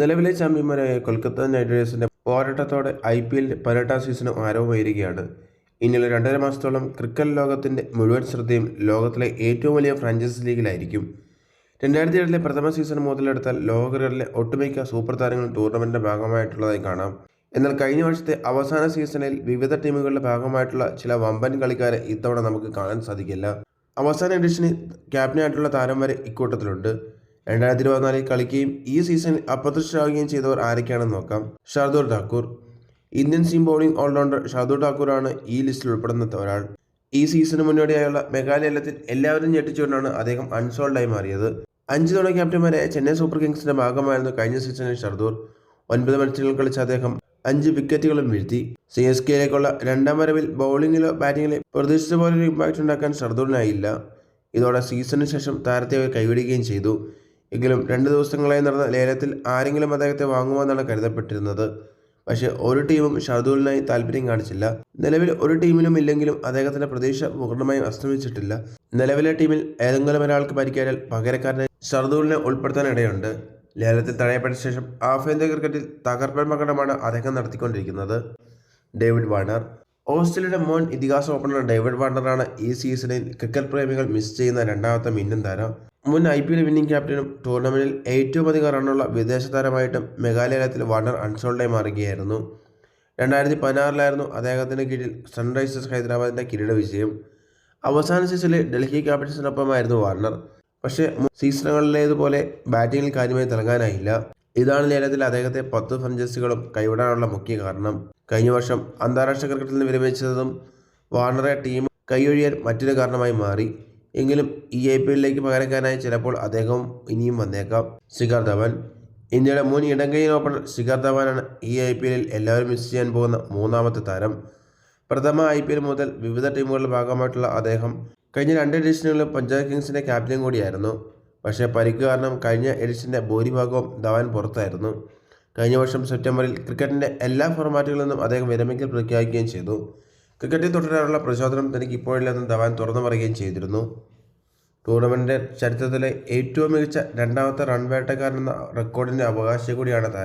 നിലവിലെ ചാമ്പ്യന്മാരായ കൊൽക്കത്ത നൈറ്റ് റൈഡേഴ്സിന്റെ പോരാട്ടത്തോടെ ഐ പി എല്ലിന്റെ പതിനെട്ടാം സീസണും ആരംഭമായിരിക്കുകയാണ്. ഇനിയുള്ള രണ്ടര മാസത്തോളം ക്രിക്കറ്റ് ലോകത്തിന്റെ മുഴുവൻ ശ്രദ്ധയും ലോകത്തിലെ ഏറ്റവും വലിയ ഫ്രാഞ്ചൈസ് ലീഗിലായിരിക്കും. രണ്ടായിരത്തി ഏഴിലെ പ്രഥമ സീസൺ മുതലെടുത്താൽ ലോകകളിലെ ഒട്ടുമിക്ക സൂപ്പർ താരങ്ങളും ടൂർണമെന്റിന്റെ ഭാഗമായിട്ടുള്ളതായി കാണാം. എന്നാൽ കഴിഞ്ഞ വർഷത്തെ അവസാന സീസണിൽ വിവിധ ടീമുകളുടെ ഭാഗമായിട്ടുള്ള ചില വമ്പൻ കളിക്കാരെ ഇത്തവണ നമുക്ക് കാണാൻ സാധിക്കില്ല. അവസാന എഡിഷനിൽ ക്യാപ്റ്റനായിട്ടുള്ള താരം വരെ ഇക്കൂട്ടത്തിലുണ്ട്. രണ്ടായിരത്തി ഇരുപത്തിനാലിൽ കളിക്കുകയും ഈ സീസണിൽ അപ്രത്യക്ഷരാകുകയും ചെയ്തവർ ആരൊക്കെയാണെന്ന് നോക്കാം. Shardul Thakur Indian seam bowling allrounder Shardul ഠാക്കൂറാണ് ഈ ലിസ്റ്റിൽ ഉൾപ്പെടുന്ന ഒരാൾ. ഈ സീസണിന് മുന്നോടിയായുള്ള മെഗാലയത്തിൽ എല്ലാവരും ഞെട്ടിച്ചുകൊണ്ടാണ് അദ്ദേഹം അൺസോൾഡായി മാറിയത്. അഞ്ച് തവണ ക്യാപ്റ്റന്മാരെ ചെന്നൈ സൂപ്പർ കിങ്സിന്റെ ഭാഗമായിരുന്നു കഴിഞ്ഞ സീസണിൽ ഷർദൂർ ഒൻപത് മത്സരങ്ങൾ കളിച്ച അദ്ദേഹം അഞ്ച് വിക്കറ്റുകളും വീഴ്ത്തി. സി എസ് കെയിലേക്കുള്ള രണ്ടാം വരവിൽ ബൗളിങ്ങിലോ ബാറ്റിങ്ങിലോ പ്രതീക്ഷിച്ച പോലെ ഒരു ഇമ്പാക്റ്റ് ഉണ്ടാക്കാൻ ഷർദൂറിനായില്ല ഇതോടെ സീസണിന് ശേഷം താരത്തെ കൈവിടുകയും ചെയ്തു. എങ്കിലും രണ്ട് ദിവസങ്ങളായി നടന്ന ലേലത്തിൽ ആരെങ്കിലും അദ്ദേഹത്തെ വാങ്ങുമെന്നാണ് കരുതപ്പെട്ടിരുന്നത്. പക്ഷേ ഒരു ടീമും ഷർദൂലിനായി താല്പര്യം കാണിച്ചില്ല. നിലവിൽ ഒരു ടീമിലും ഇല്ലെങ്കിലും അദ്ദേഹത്തിന്റെ പ്രതീക്ഷ പൂർണമായും അസ്തമിച്ചിട്ടില്ല. നിലവിലെ ടീമിൽ ഏതെങ്കിലും ഒരാൾക്ക് പരിക്കേറ്റാൽ പകരക്കാരനെ ഷർദൂലിനെ ഉൾപ്പെടുത്താൻ ഇടയുണ്ട് ലേലത്തിൽ തടയപ്പെട്ട ശേഷം ആഭ്യന്തര ക്രിക്കറ്റിൽ തകർപ്പൻ പ്രകടനമാണ് അദ്ദേഹം നടത്തിക്കൊണ്ടിരിക്കുന്നത്. David Warner. ഓസ്ട്രേലിയയുടെ മോൻ ഇതിഹാസ ഓപ്പണർ ഡേവിഡ് വാർണറാണ് ഈ സീസണിൽ ക്രിക്കറ്റ് പ്രേമികൾ മിസ് ചെയ്യുന്ന രണ്ടാമത്തെ മിന്നും താരം. മുൻ ഐ പി എൽ വിന്നിംഗ് ക്യാപ്റ്റനും ടൂർണമെന്റിൽ ഏറ്റവും അധികം റണ്ണുള്ള വിദേശ താരമായിട്ടും മേഘാലയത്തിൽ വാർണർ അൺസോൾഡായി മാറുകയായിരുന്നു. രണ്ടായിരത്തി പതിനാറിലായിരുന്നു അദ്ദേഹത്തിന് കീഴിൽ സൺറൈസേഴ്സ് ഹൈദരാബാദിന്റെ കിരീട വിജയം. അവസാന സീസണിൽ ഡൽഹി ക്യാപിറ്റൽസിനൊപ്പമായിരുന്നു വാർണർ. പക്ഷേ സീസണുകളിലേതുപോലെ ബാറ്റിങ്ങിൽ കാര്യമായി തിളങ്ങാനായില്ല. ഇതാണ് ലേലത്തിൽ അദ്ദേഹത്തെ പത്ത് ഫ്രഞ്ചസുകളും കൈവിടാനുള്ള മുഖ്യ കാരണം. കഴിഞ്ഞ വർഷം അന്താരാഷ്ട്ര ക്രിക്കറ്റിൽ നിന്ന് വിരമിച്ചതും വാർണറെ ടീം കൈയൊഴിയാൻ മറ്റൊരു കാരണമായി മാറി. എങ്കിലും ഈ ഐ പി എല്ലിലേക്ക് പകരക്കാനായി ചിലപ്പോൾ അദ്ദേഹം ഇനിയും വന്നേക്കാം. ശിഖർ ധവൻ. ഇന്ത്യയുടെ മുൻ ഇടങ്കൈ ഓപ്പണർ ശിഖർ ധവാനാണ് ഈ ഐ പി എല്ലിൽ എല്ലാവരും മിസ് ചെയ്യാൻ പോകുന്ന മൂന്നാമത്തെ താരം. പ്രഥമ ഐ പി എൽ മുതൽ വിവിധ ടീമുകളുടെ ഭാഗമായിട്ടുള്ള അദ്ദേഹം കഴിഞ്ഞ രണ്ട് എഡിഷനുകളിലും പഞ്ചാബ് കിങ്സിന്റെ ക്യാപ്റ്റൻ കൂടിയായിരുന്നു. പക്ഷേ പരിക്ക് കാരണം കഴിഞ്ഞ എഡിഷന്റെ ഭൂരിഭാഗവും ധവാൻ പുറത്തായിരുന്നു. കഴിഞ്ഞ വർഷം സെപ്റ്റംബറിൽ ക്രിക്കറ്റിന്റെ എല്ലാ ഫോർമാറ്റുകളിൽ നിന്നും അദ്ദേഹം വിരമിക്കൽ പ്രഖ്യാപിക്കുകയും ചെയ്തു. ക്രിക്കറ്റിൽ തുടരാനുള്ള പ്രചോദനം തനിക്ക് ഇപ്പോഴില്ലെന്ന് ധവാൻ തുറന്നു പറയുകയും ചെയ്തിരുന്നു. ടൂർണമെന്റിന്റെ ചരിത്രത്തിലെ ഏറ്റവും മികച്ച രണ്ടാമത്തെ റൺ വേട്ടക്കാരൻ എന്ന റെക്കോർഡിന്റെ അവകാശി കൂടിയാണ് താരം.